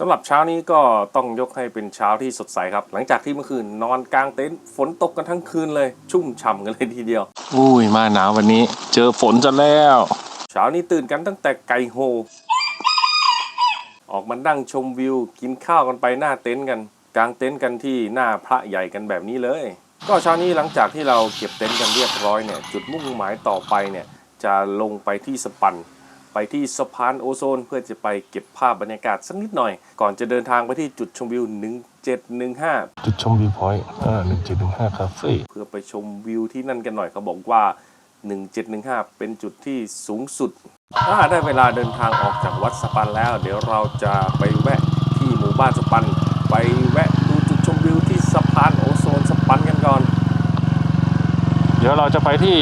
สำหรับเช้านี้ก็ต้องยกให้เป็นเช้าที่สดใสครับ หลังจากที่เมื่อคืนนอนกลางเต็นท์ฝนตกกันทั้งคืนเลย ชุ่มฉ่ำกันเลยทีเดียว อุ้ยมาหนาววันนี้ เจอฝนจะแล้ว เช้านี้ตื่นกันตั้งแต่ไก่โฮออกมานั่งชมวิว กินข้าวกันไปหน้าเต็นท์กัน กลางเต็นท์กันที่หน้าพระใหญ่กันแบบนี้เลย ก็เช้านี้หลังจากที่เราเก็บเต็นท์กันเรียบร้อยเนี่ยจุดมุ่งหมายต่อไปเนี่ยจะลงไปที่สปัน ไปที่สะพานโอโซน เพื่อจะไปเก็บภาพบรรยากาศสักนิดหน่อย ก่อนจะเดินทางไปที่จุดชมวิว 1715 จุดชมวิวพอยต์อ่าหนึ่งเจ็ดหนึ่งห้าคาเฟ่เพื่อไปชมวิวที่นั่นกันหน่อยเขาบอกว่า 1715 เป็นจุดที่สูงสุดถ้าได้เวลาเดินทางออกจากวัดสปันแล้ว เดี๋ยวเราจะไปแวะที่หมู่บ้านสปัน ไปแวะดูจุดชมวิวที่สะพานโอโซนสปันกันก่อน เดี๋ยวเราจะไปที่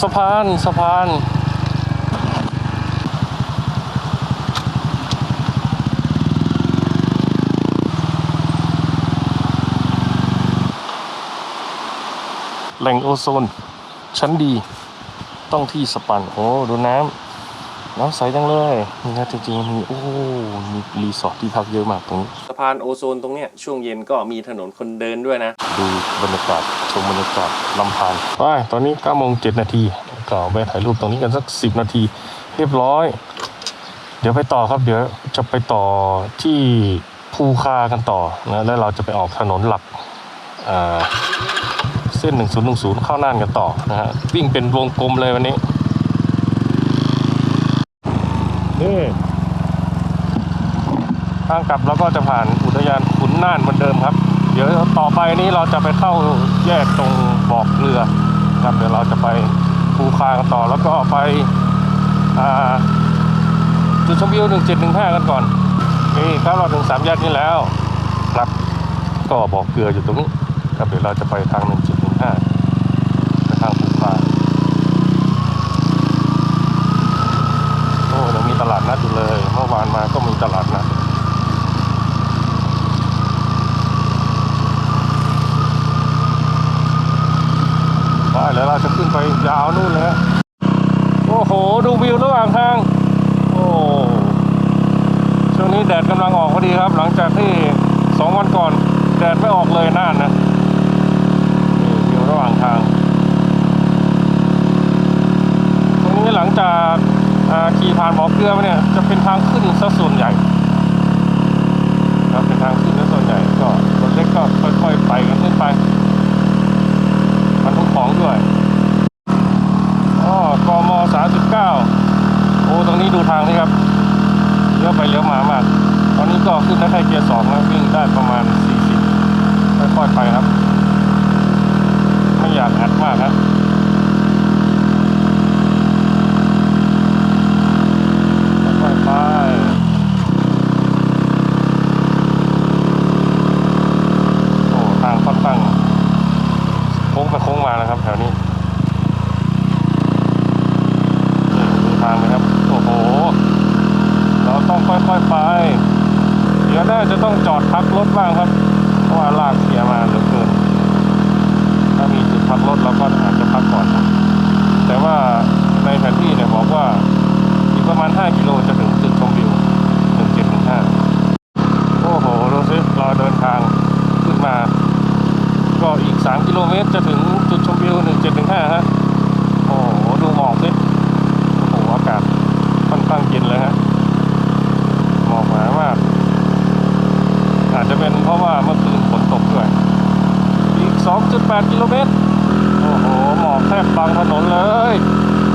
สะพานสะพาน แหล่งโอโซน ชั้นดีต้องที่สปัน โอ้ ดูน้ำ น้ำใสจังเลยนี่นะจริงๆมีโอ้มีรีสอร์ทที่พักเยอะมากตรงนี้สะพานโอโซนตรงเนี้ยช่วงเย็นก็มีถนนคนเดินด้วยนะ ดูบรรยากาศชมบรรยากาศลำพานไปตอนนี้9โมง7นาทีก็ไปถ่ายรูปตรงนี้กันสัก 10 นาที เรียบร้อย เดี๋ยวไปต่อครับ เดี๋ยวจะไปต่อที่ภูคากันต่อนะแล้วเราจะไปออกถนนหลักอ่าเส้น 1010 เข้าน่านกันต่อนะฮะวิ่งเป็นวงกลมเลยวันนี้นี่ทางกลับเราก็จะผ่านอุทยานขุนน่านเหมือนเดิมครับ เดี๋ยวต่อไปนี้เราจะไปเข้าแยกตรงบอกเรือครับเดี๋ยวเราจะไปภูคากันต่อแล้วก็ไปจุดชมวิว 1715 กันก่อนนี่ครับเราถึงสามแยกนี้แล้วครับก็บอกเกลืออยู่ตรงนี้ครับเดี๋ยวเราจะไปทาง1715ไปทางภูคาโอ้ยังมีตลาดนัดอยู่เลย เมื่อวานมาก็มีตลาดนัด ว่าแล้วเราจะขึ้นไปยาวนู่นเลยโอ้โห ดูวิวระหว่างทาง โอ้ช่วงนี้แดดกำลังออกพอดีครับ หลังจากที่สองวันก่อน แดดไม่ออกเลยน่านนะนี่วิวระหว่างทางตรงนี้หลังจากขี่ผ่านบ่อเกลือมาเนี่ยจะเป็นทางขึ้นซะส่วนใหญ่ครับเป็นทางขึ้นซะส่วนใหญ่ก็รถเล็กก็ค่อยๆไปกันขึ้นไป ของด้วยอ๋อกม39โอ้ตรงนี้ดูทางนี่ครับเลี้ยวไปเลี้ยวมามาก ตอนนี้ก็ขึ้นได้แค่เกียร์สองนะวิ่งได้ประมาณ 40ค่อยๆไปครับ ไม่อยากอัดมากครับค่อยๆไป โอ้ ทางค่อนข้าง โค้งไปโค้งมานะครับแถวนี้นี่ดูทางนะครับ โอ้โห เราต้องค่อยๆไป เดี๋ยวน่าจะต้องจอดพักรถบ้างครับ เพราะว่าลากเสียมาเหลือเกิน ถ้ามีจุดพักรถเราก็อาจจะพักก่อน แต่ว่าในแผนที่เนี่ยบอกว่าอีกประมาณ 5 กิโลจะถึงจุดชมวิว 1715 โอ้โห ดูสิเราเดินทางขึ้นมา ก็อีก 3 กิโลเมตรจะถึงจุดชมวิว 1715 ฮะ โอ้โห ดูหมอกสิ โอ้โห อากาศค่อนข้างเย็นเลยฮะ หมอกหนามาก อาจจะเป็นเพราะว่าเมื่อคืนฝนตกด้วย อีก 2.8 กิโลเมตร โอ้โห หมอกแทบบังถนนเลย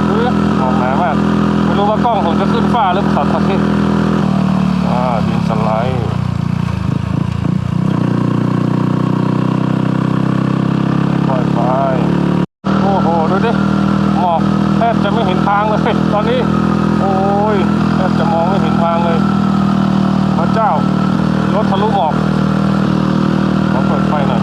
ดูดิหมอกหนามาก ไม่รู้ว่ากล้อง ว้าหรือเปล่าตอนนี้อ่าดินสไลด์ค่อยไปโอ้โห ดูดิ หมอกแทบจะไม่เห็นทางเลย ตอนนี้ โอ้ยแทบจะมองไม่เห็นทางเลยพระเจ้ารถทะลุหมอกขอเปิดไฟหน่อย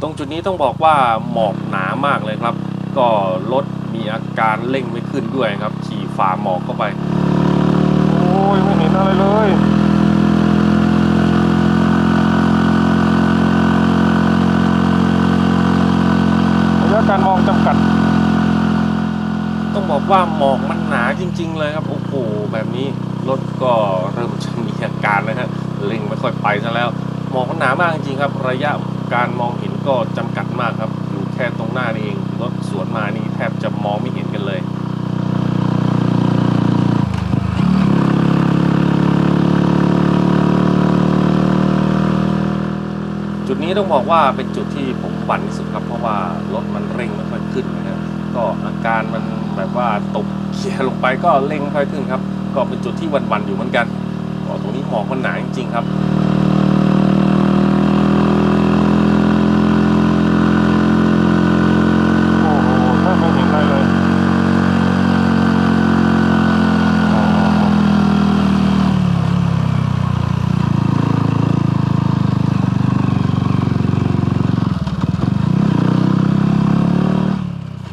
ตรงจุดนี้ต้องบอกว่าหมอกหนามากเลยครับ ก็รถมีอาการเร่งไม่ขึ้นด้วยครับ ฝ่าหมอกเข้าไป โอ้ยไม่เห็นอะไรเลยระยะการมองจำกัด ต้องบอกว่าหมอกมันหนาจริง ๆ เลยครับ โอ้โหแบบนี้รถก็เริ่มจะมีอาการนะฮะเร่งไม่ค่อยไปซะแล้ว หมอกมันหนามากจริงๆครับ ระยะการมองเห็นก็จำกัดมากครับอยู่แค่ตรงหน้านี่เองรถสวนมานี่แทบจะมองไม่เห็นกันเลย จุด นี้ต้องบอกว่าเป็นจุดที่ผมหวั่นที่สุดครับ เพราะว่ารถมันเร่งไม่ค่อยขึ้นนะครับก็อาการมันแบบว่าตกเกียร์ลงไปก็เร่งไม่ค่อยขึ้นครับ ก็เป็นจุดที่หวั่นๆอยู่เหมือนกันก็ตรงนี้หมอกมันหนาจริงๆครับ โอ้โหแทบไม่เห็นอะไรเลยอ๋อ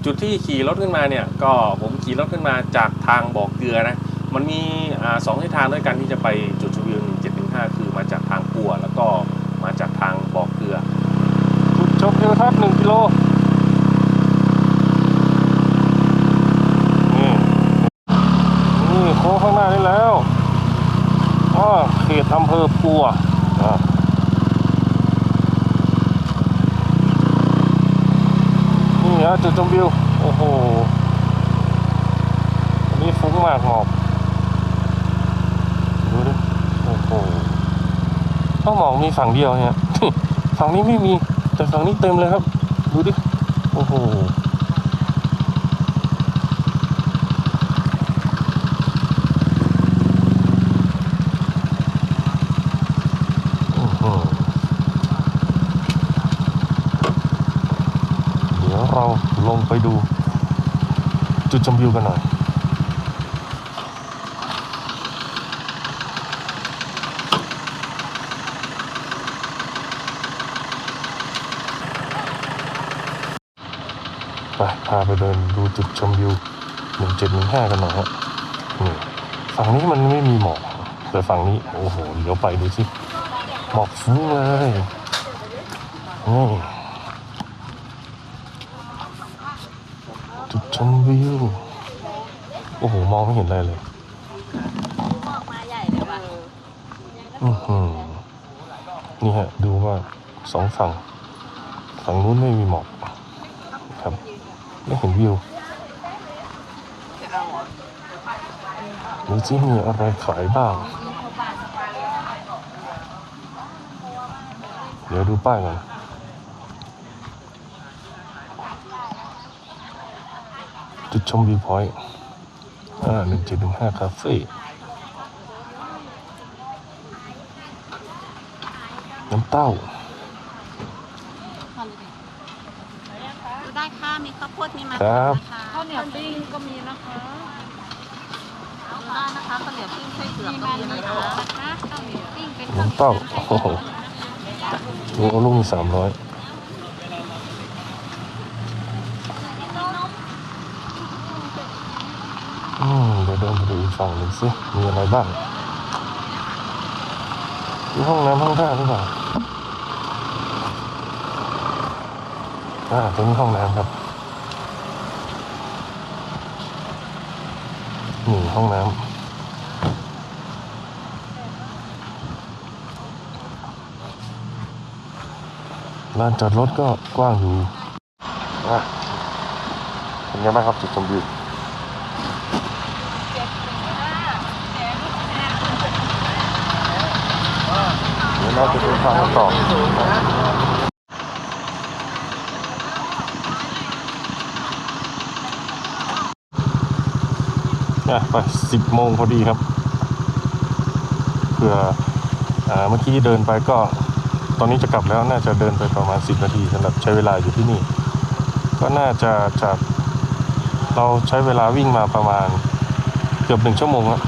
จุด ที่ขี่รถขึ้นมาเนี่ยก็ผมขี่รถขึ้นมาจากทางบ่อเกลือนะมันมีอสองเส้นทางด้วยกันที่จะไปจุดชมวิว1715 คือมาจากทางปัว แล้วก็มาจากทางบ่อเกลือจุดชมวิวทัศน์หนึ่งกิโลนี่นี่โค้งข้างหน้านี่แล้วอ๋อเขตอำเภอปัวอะนี่ฮะจุดชมวิว โอ้โหนนี้ฟุ้งมากหมอกดูดิโอ้โหต้องหมอกมีฝั่งเดียวเนี่ยฝั่งนี้ไม่มีแต่ฝั่งนี้เต็มเลยครับ ดูดิโอ้โหโอ้โหเดี๋ยวเราลงไปดู จุดชมวิวกันหน่อยไปพาไปเดินดูจุดชมวิว 1715 กันหน่อยฮะนี่ฝั่งนี้มันไม่มีหมอกแต่ฝั่งนี้ โอ้โหเดี๋ยวไปดูสิหมอกฟุ้งเลยนี่จุด ชมวิว โอ้โห มองไม่เห็นอะไรเลยออกมาใหญ่เลยว่ะอือหือนี่ฮะ ดูว่าสองฝั่ง ฝั่งนู้นไม่มีหมอกครับ ไม่เห็นวิวดูที่มีอะไรขายบ้าง เดี๋ยวดูป้ายก่อน จุดชมวิวพอยต์อ่าหนึ่งเจ็ดหนึ่งห้าคาเฟ่น้ำเต้า ดูได้ค่ะ มีข้าวโพดมีมันครับ นะคะข้าวเหนียวปิ้งก็มีนะคะดูได้นะคะข้าวเหนียวปิ้งไส้เผือกก็มีนะคะนะคะข้าวเหนียวปิ้งเป็นน้ำเต้า โอ้โหลูกเอาลูกมีสามร้อยอืมเดี๋ยวเดินไปดูอีก ฝั่งหนึ่งสิมีอะไรบ้างมีห้องน้ำห้องท่าหรือเปล่าอ่าตรงนี้ห้องน้ำครับนี่ห้องน้ำลานจอดรถก็กว้างอยู่อะเป็นไงบ้างครับจุดชมวิว เดี๋ยวเราจะเดินทางต่ออะไปสิบโมงพอดีครับเผื่อเมื่อกี้เดินไปก็ ตอนนี้จะกลับแล้วน่าจะเดินไปประมาณ10นาทีสำหรับใช้เวลาอยู่ที่นี่ ก็น่าจะจากเราใช้เวลาวิ่งมาประมาณเกือบหนึ่งชั่วโมงแล้ว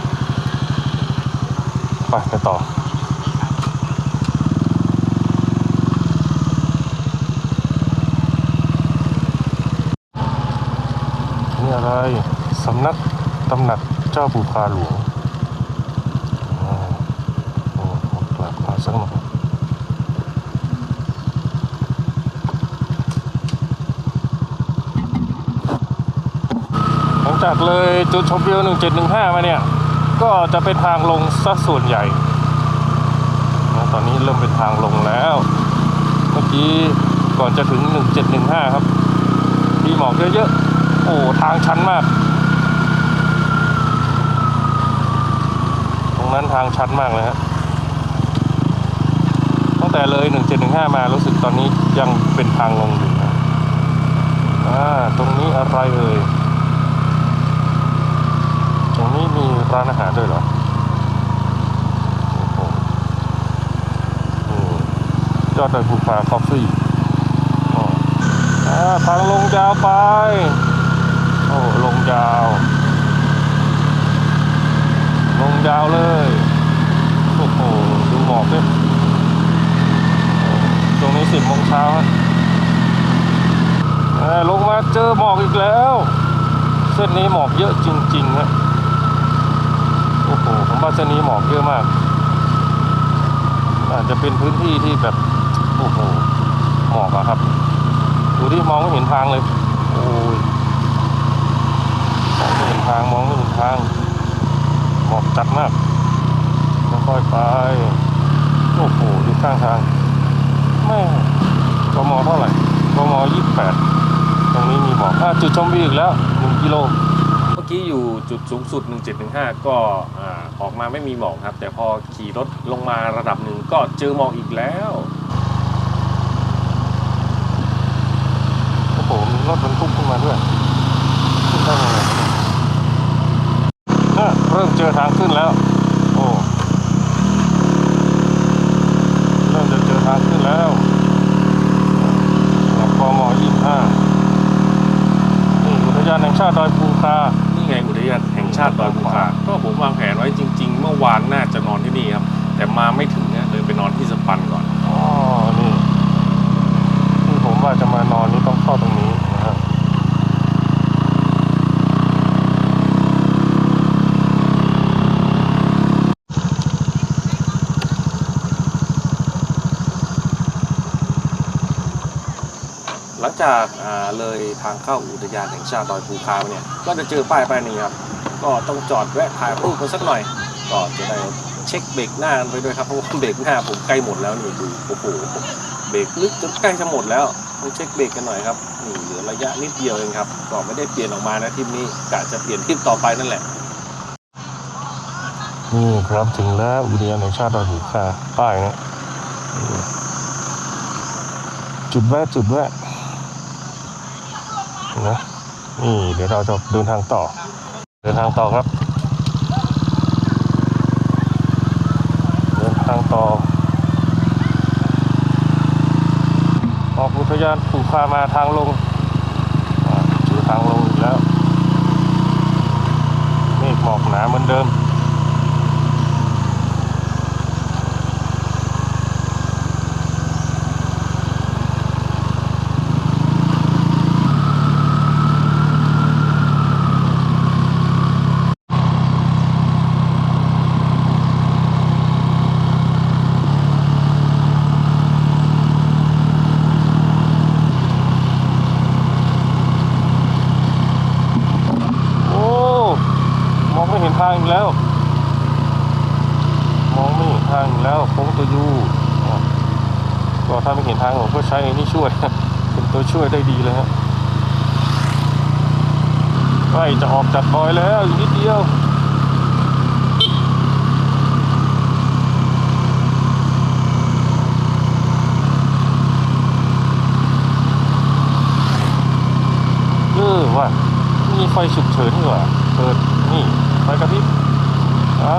ไปไปต่อ อะไรสำนักตำหนักเจ้าปูพาหลวงกลับมาสักหน่อยหลังจากเลยจุดชมวิว 1715 มาเนี่ย ก็จะเป็นทางลงซะส่วนใหญ่ ตอนนี้เริ่มเป็นทางลงแล้ว เมื่อกี้ก่อนจะถึง 1715 ครับ มีหมอกเยอะๆ โอ้ทางชันมาก ตรงนั้นทางชันมากเลยฮะตั้งแต่เลย 1715 มารู้สึกตอนนี้ยังเป็นทางลงอยู่นะอ่าตรงนี้อะไรเอ่ยตรงนี้มีร้านอาหารด้วยเหรอโอ้โหยอดดอยภูฟ้าคอฟฟี่ทางลงยาวไป โอ้ลงยาว ลงยาวเลยโอ้โหดูหมอกด้วยตรงนี้สิบโมงเช้าอ่าลงมาเจอหมอกอีกแล้ว เส้นนี้หมอกเยอะจริงๆฮะโอ้โหผมว่าเส้นนี้หมอกเยอะมาก อาจจะเป็นพื้นที่ที่แบบโอ้โหหมอกอะครับ ดูที่มองไม่เห็นทางเลย โอ้ย ทางมองไม่เห็นทางหมอกจัดมากค่อยๆไป โอ้โหดูข้างทางแม่กมเท่าไหร่กมยี่สิบแปดตรงนี้มีหมอกอะจุดชมวิวอีกแล้วหนึ่งกิโลเมื่อกี้อยู่จุดสูงสุด 1715 ก็อ่าออกมาไม่มีหมอกครับ แต่พอขี่รถลงมาระดับหนึ่งก็เจอหมอกอีกแล้วโอ้โหมีรถบรรทุกขึ้นมาด้วยขึ้นได้ยังไงเนี่ยเริ่มเจ อทางขึ้นแล้ว โอ้ เริ่มจะเจอทางขึ้นแล้วหลักกมยี่ห้านี่อุทยานแห่งชาติดอยภูคา นี่ไงอุทยานแห่งชาติดอยภูคา ก็ผมวางแผนไว้จริง ๆ เมื่อวานน่าจะนอนที่นี่ครับ แต่มาไม่ถึงเนี่ยเลยไปนอนที่สปันก่อน อ๋อ นี่ที่ผมว่าจะมานอนนี่ต้องเข้าตรงนี้นะฮะ หลัง จากเลยทางเข้าอุทยานแห่งชาติดอยภูคาเนี่ยก็จะเจอป้ายป้ายนี้ครับก็ต้องจอดแวะถ่ายรูปกันสักหน่อย ก็จะได้เช็คเบรกหน้าไปด้วยครับเพราะว่าเบรกหน้าผมใกล้หมดแล้วนี่ดูโอ้โหเบรกลึกจนใกล้จะหมดแล้วต้องเช็คเบรกกันหน่อยครับนี่เหลือระยะนิดเดียวเองครับก็ไม่ได้เปลี่ยนออกมานะทริปนี้กะจะเปลี่ยนทริปต่อไปนั่นแหละนี่ครับถึงแล้วอุทยานแห่งชาติดอยภูคาป้ายเนะนี่จุดแวะจุดแวะ นะนี่เดี๋ยวเราจะเดินทางต่อ เดินทางต่อครับ เดินทางต่อ ออกอุทยานภูคามาทางลงอ่าเจอทางลงอีกแล้วไม่หมอกหนาเหมือนเดิม โอ้ มองไม่เห็น ทางแล้ว มองไม่เห็นทางแล้วโค้งตัวยูอะก็ถ้าไม่เห็นทางผมก็ใช้นี่ช่วย เป็นตัวช่วยได้ดีเลยฮะใกล้จะออกจากซอยแล้วนิดเดียวเออว่ะมีไฟฉุกเฉินอยู่อะเปิดนี่ ไฟกระพริบอ่า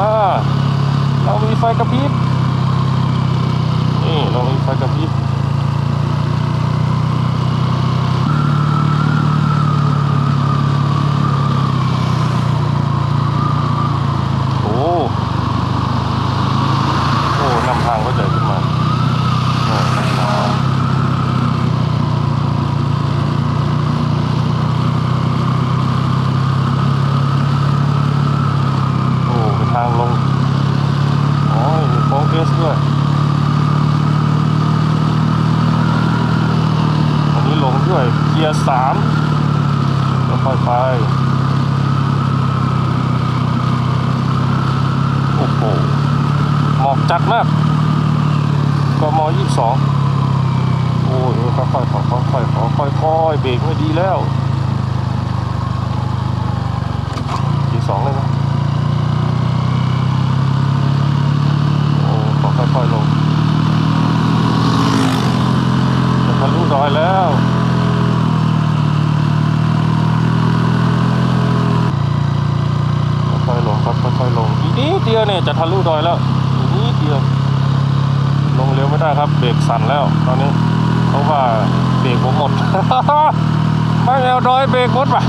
เรามีไฟกระพริบ ยร์สามค่อยไปโอ้โหหมอกจัดมากก็มอยี่สองโอ้โหค่อยๆค่อยๆค่อยๆเบรกไม่ดีแล้ว งดอยแล้วนี่เดียวลงเร็วไม่ได้ครับเบรกสั่นแล้วตอนนี้เขาว่าเบรกผมหมดมาแล้วดอยเบรกหมดป่ะ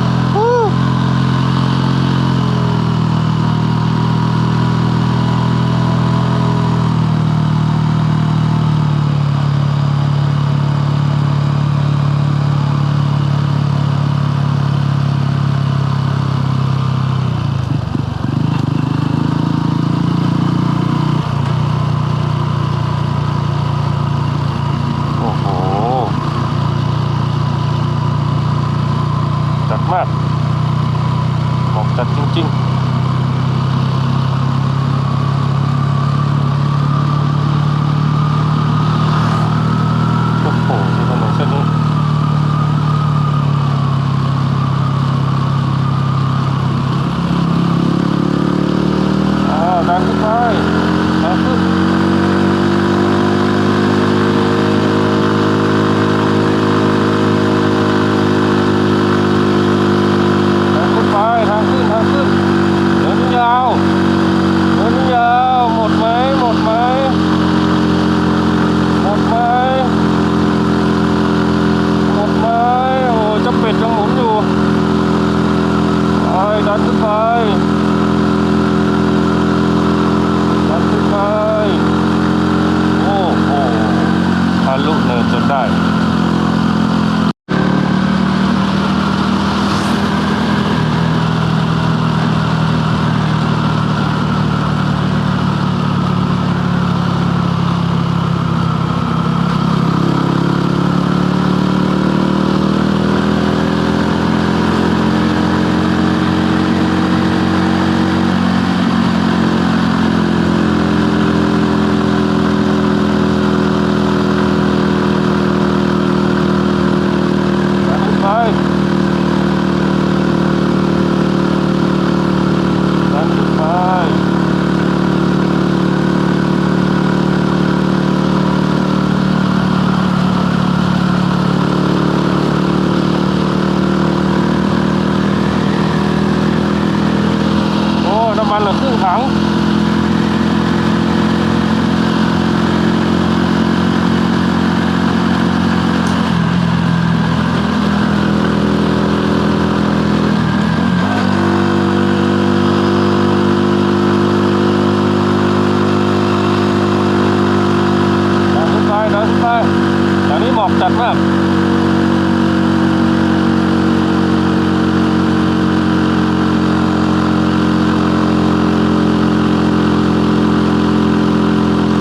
มอกจัดมาก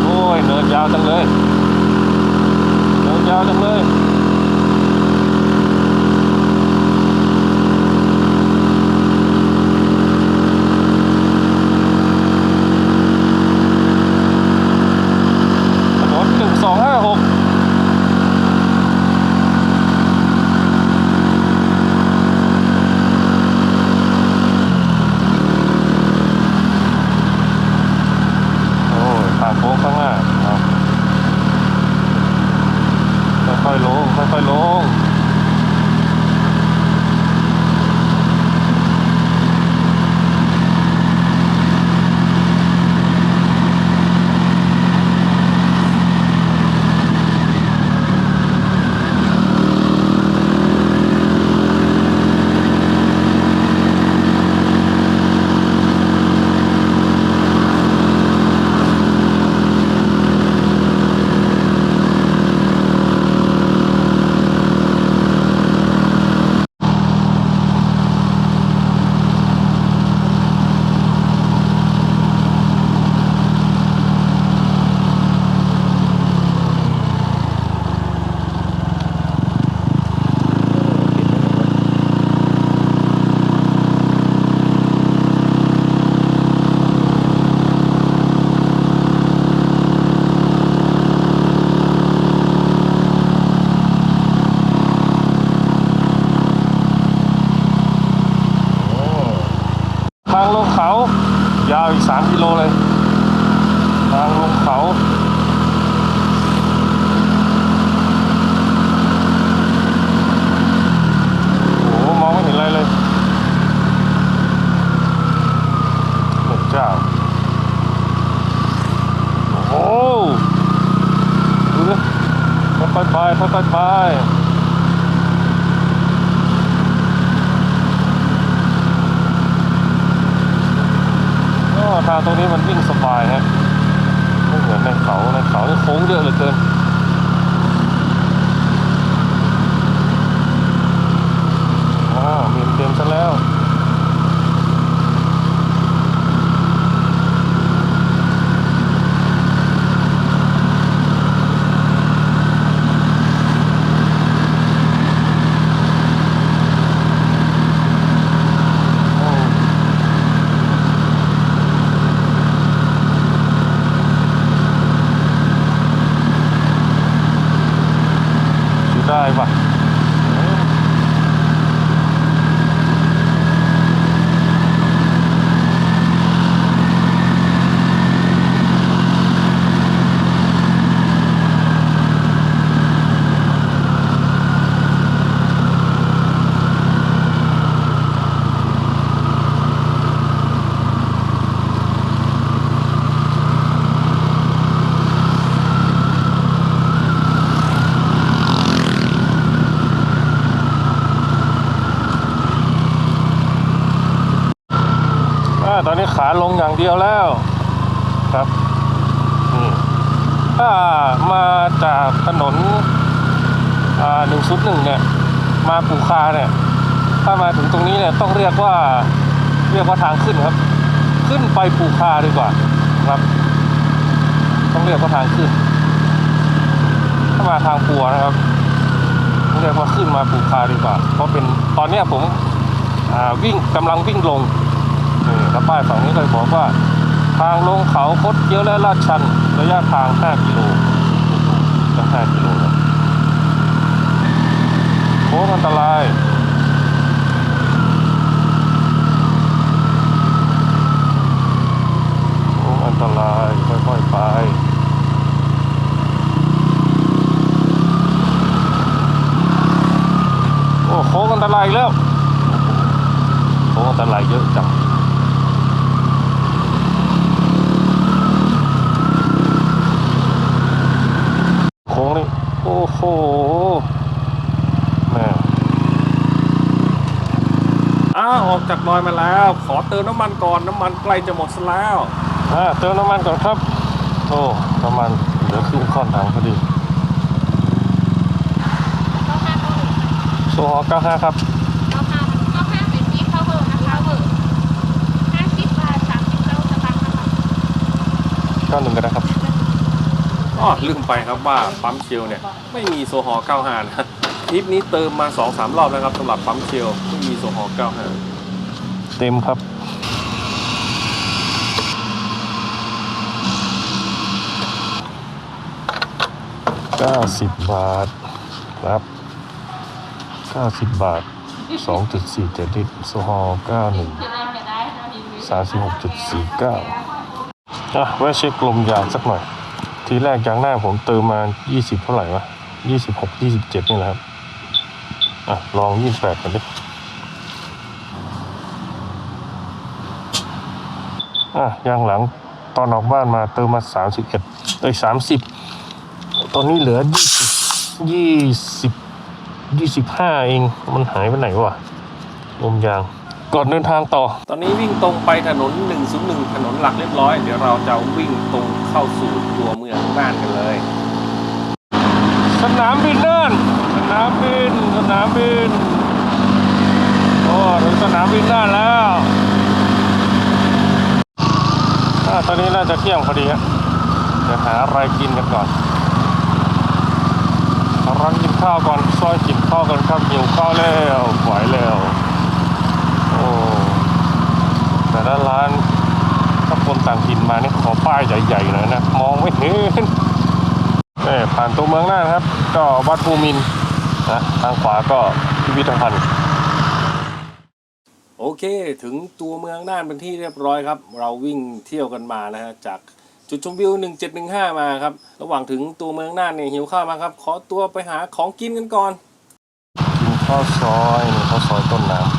โอ้ยเนินยาวจังเลยเนินยาวจังเลย 海龙 ทางตรงนี้มันวิ่งสบายฮะไม่เหมือนในเขาในเขานี่โค้งเยอะเหลือเกินอ้าวมีเต็มซะแล้ว ลงอย่างเดียวแล้วครับนี่ถ้ามาจากถนนหนึ่งชุดหนึ่งเนี่ยมาปูคาเนี่ยถ้ามาถึงตรงนี้เนี่ยต้องเรียกว่าเรียกว่าทางขึ้นครับ ขึ้นไปปูคาดีกว่าครับ ต้องเรียกว่าทางขึ้น ถ้ามาทางปัวนะครับต้องเรียกว่าขึ้นมาปูคาดีกว่า เพราะเป็นตอนเนี้ยผมวิ่งกำลังวิ่งลงับป้ายฝั่งนี้เลยบอกว่า ทางลงเขาคดเคี้ยวและลาดชัน ระยะทาง 5 กิโลจะ5กิโลนะโค้งอันตรายโค้งอันตรายค่อยๆไปโอ้โค้งอันตรายแล้วโค้งอันตรายเยอะจัง โค้งนี่ โอ้โหแม่อ้าวออกจากดอยมาแล้ว ขอเติมน้ำมันก่อน น้ำมันใกล้จะหมดซะแล้วอ่าเติมน้ำมันก่อนครับ โอ้น้ำมันเหลือครึ่งค่อนถังพอดีเก้าห้าเก้าหนึ่งโซฮอ95 ครับเก้าห้าเก้าห้าเป็นที่เข้าเบอร์นะคะเบอร์ห้าสิบบาทสามสิบเก้าสตางค์นะคะ91ก็ได้ครับ อ๋อลืมไปครับว่าปั๊มเชลเนี่ยไม่มีโซฮอล์95นะทริปนี้เติมมา 2-3 รอบแล้วครับสำหรับปั๊มเชลไม่มีโซฮอล์95 เต็มครับ90บบาทครับ90บบาท2.47ลิตรโซฮอล์91 36.49อะแวะเช็คลมยางสักหน่อย ทีแรกยางหน้าผมเติมมา20เท่าไหร่วะ26 27นี่แหละครับ อะ ลอง28กันดิ อะยางหลังตอนออกบ้านมาเติมมา31เอ้ย30ตอนนี้เหลือ20 20 25เอง มันหายไปไหนวะลมยาง ก่อนเดินทางต่อ ตอนนี้วิ่งตรงไปถนน 101 ถนนหลักเรียบร้อย เดี๋ยวเราจะวิ่งตรงเข้าสู่ตัวเมืองน่านกันเลย สนามบินน่าน สนามบิน สนามบิน โอ้ถึงสนามบินน่านแล้วอ่าตอนนี้น่าจะเที่ยงพอดีฮะเดี๋ยวหาอะไรกินกันก่อนร้านกินข้าวก่อน ซอยกินข้าวกันครับหิวข้าวแล้วไหวแล้ว โอ้ แต่ละร้านถ้าคนต่างถิ่นมานี่ขอป้ายใหญ่ๆหน่อยนะมองไม่เห็นเอ่ผ่านตัวเมืองน่านครับ ก็วัดภูมินทร์นะทางขวาก็พิพิธภัณฑ์โอเค ถึงตัวเมืองน่านเป็นที่เรียบร้อยครับ เราวิ่งเที่ยวกันมานะฮะจากจุดชมวิว 1715 มาครับ ระหว่างถึงตัวเมืองน่านเนี่ยหิวข้าวมาครับ ขอตัวไปหาของกินกันก่อน กินข้าวซอยนี่ข้าวซอยต้นน้ำ